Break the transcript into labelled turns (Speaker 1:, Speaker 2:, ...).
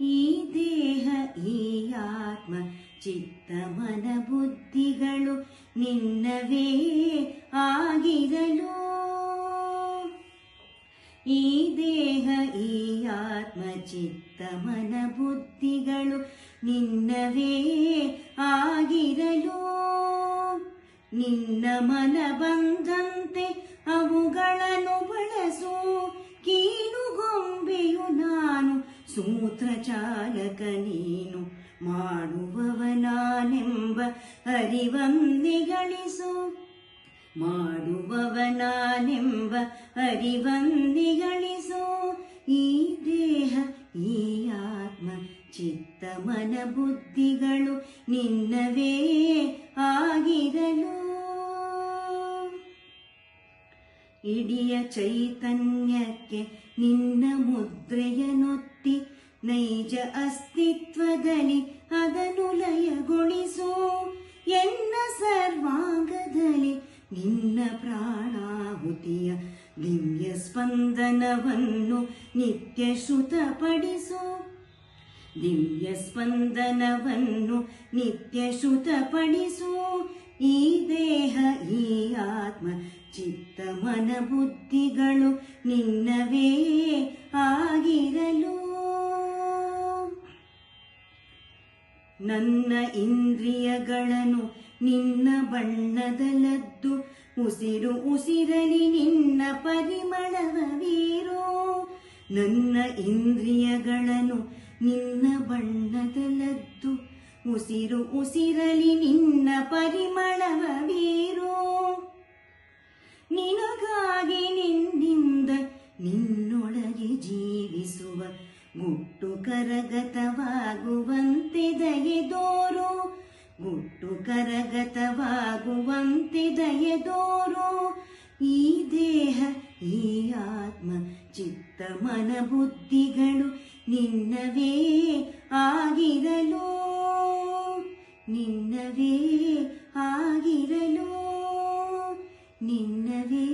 Speaker 1: ಈ ದೇಹ, ಈ ಆತ್ಮ, ಚಿತ್ತ, ಮನ, ಬುದ್ಧಿಗಳು ನಿನ್ನವೇ ಆಗಿರಲು. ಈ ದೇಹ, ಈ ಆತ್ಮ, ಚಿತ್ತ, ಮನ, ಬುದ್ಧಿಗಳು ನಿನ್ನವೇ ಆಗಿರಲು. ನಿನ್ನ ಮನ ಬಂದಂತೆ ಅವುಗಳನ್ನು ಬಳಸು ನಾನು ಸೂತ್ರ ಚಾಲಕ ನೀನು ಮಾಡುವವನಾನೆಂಬ ಅರಿವಂದಿಗಳಿಸು ಮಾಡುವವನಾನೆಂಬ ಅರಿವಂದಿಗಳಿಸು ಈ ದೇಹ, ಈ ಆತ್ಮ ಚಿತ್ತ ಮನ ಬುದ್ಧಿಗಳು ನಿನ್ನವೇ ಆಗಿರಲು. ಇಡಿಯ ಚೈತನ್ಯಕ್ಕೆ ನಿನ್ನ ಮುದ್ರೆಯನೊತ್ತಿ ನೈಜ ಅಸ್ತಿತ್ವದಲ್ಲಿ ಅದನ್ನು ಲಯಗೊಳಿಸು. ಎನ್ನ ಸರ್ವಾಂಗದಲ್ಲಿ ನಿನ್ನ ಪ್ರಾಣಾಹುತಿಯ ದಿವ್ಯ ಸ್ಪಂದನವನ್ನು ನಿತ್ಯ ಶ್ರುತಪಡಿಸು. ದಿವ್ಯ ಸ್ಪಂದನವನ್ನು ನಿತ್ಯ ಶ್ರುತಪಡಿಸು. ಈ ದೇಹ, ಈ ಆತ್ಮ, ಚಿತ್ತ, ಮನ, ಬುದ್ಧಿಗಳು ನಿನ್ನವೇ. ಆಗಿರಲು ನನ್ನ ಇಂದ್ರಿಯಗಳನ್ನು ನಿನ್ನ ಬಣ್ಣದಲದ್ದು ಉಸಿರು ಉಸಿರಲಿ ನಿನ್ನ ಪರಿಮಳವ ವೀರೋ. ನನ್ನ ಇಂದ್ರಿಯಗಳನ್ನು ನಿನ್ನ ಬಣ್ಣದಲದ್ದು ಉಸಿರು ಉಸಿರಲಿ ನಿನ್ನ ಪರಿಮಳವ ವೀರೋ. ನಿನಗಾಗಿ ನಿನ್ನಿಂದ ನಿನ್ನೊಳಗೆ ಜೀವಿಸುವ ಗುಟ್ಟು ಕರಗತವಾಗುವಂತೆ ದಯೆದೋರು ಮುಟ್ಟು ಕರಗತವಾಗುವಂತೆ ದಯೆದೋರು ಈ ದೇಹ, ಈ ಆತ್ಮ, ಚಿತ್ತ, ಮನ, ಬುದ್ಧಿಗಳು ನಿನ್ನವೇ ಆಗಿರಲು ನಿನ್ನವೇ ಆಗಿರಲು, ನಿನ್ನವೇ